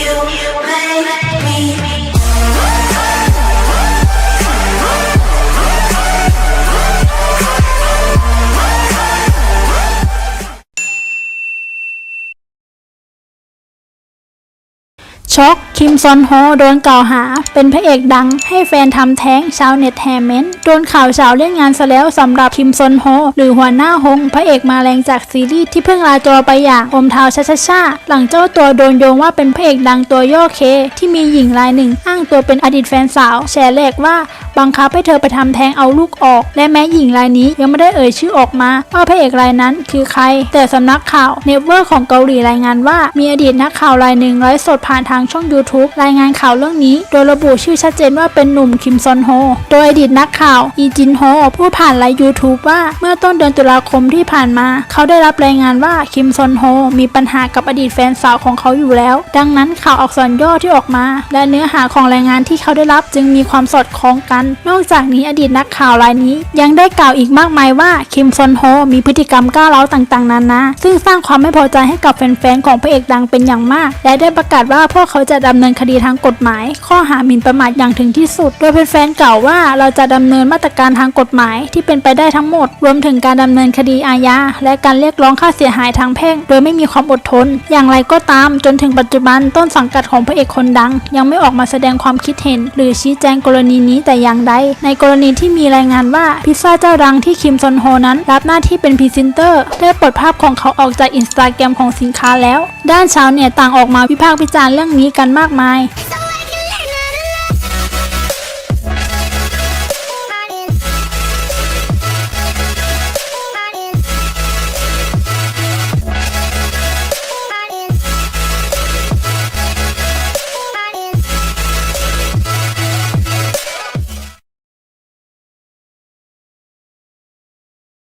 you make me. ช็อก คิมซอนโฮโดนกล่าวหา เป็นพระเอกดังให้แฟนทำแท้งชาวเน็ตแฮมเมนต์โดนข่าวเฉาเล่นงานซะแล้วสำหรับคิมซอนโฮหรือหัวหน้าฮงพระเอกมาแรงจากซีรีส์ที่เพิ่งลาจอไปอย่างอมเทาชาชาชาหลังเจ้าตัวโดนโยงว่าเป็นพระเอกดังตัวย่อเค ที่มีหญิงรายหนึ่งอ้างตัวเป็นอดีตแฟนสาว แชร์แรกว่า บังคับให้เธอไปทำแท้งเอาลูกออก และแม้หญิงรายนี้ยังไม่ได้เอ่ยชื่อออกมาว่าพระเอกรายนั้นคือใคร แต่สำนักข่าวเนเวอร์ของเกาหลีรายงานว่ามีอดีตนักข่าวรายหนึ่งไลฟ์สดผ่านทางช่อง YouTube รายงานข่าวเรื่องนี้ โดยระบุชื่อชัดเจนว่าเป็นหนุ่มคิมซอนโฮ โดยอดีตนักข่าวอีจินโฮพูดผ่านไลฟ์ YouTube ว่าเมื่อต้นเดือนตุลาคมที่ผ่านมา เขาได้รับรายงานว่าคิมซอนโฮมีปัญหากับอดีตแฟนสาวของเขาอยู่แล้ว ดังนั้นข่าวอักษรย่อที่ออกมา และเนื้อหาของรายงานที่เขาได้รับจึงมีความสอดคล้องกันนอกจากนี้อดีตนักข่าวรายนี้ ยังได้กล่าวอีกมากมายว่าคิมซอนโฮมีพฤติกรรมก้าวร้าวต่างๆนานาซึ่งสร้างความไม่พอใจให้กับแฟนๆของพระเอกดังเป็นอย่างมาก และได้ประกาศว่าพวกเขาจะดำเนินคดีทางกฎหมาย ข้อหาหมิ่นประมาทอย่างถึงที่สุด โดยแฟนๆกล่าวว่าเราจะดำเนินมาตรการทางกฎหมายที่เป็นไปได้ทั้งหมด รวมถึงการดำเนินคดีอาญาและการเรียกร้องค่าเสียหายทางแพ่ง โดยไม่มีความอดทน อย่างไรก็ตามจนถึงปัจจุบันต้นสังกัดของพระเอกคนดัง ยังไม่ออกมาแสดงความคิดเห็น หรือชี้แจงกรณีนี้แต่อย่างใด ในกรณีที่มีรายงานว่าพิซซ่าเจ้าดังที่คิมซอนโฮนั้น รับหน้าที่เป็นพรีเซนเตอร์ ได้ปลดภาพของเขาออกจากอินสตาแกรมของสินค้าแล้ว ด้านชาวเน็ตต่างออกมาวิพากษ์วิจารณ์เรื่องนี้กันมากมาย